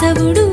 కేశవుడు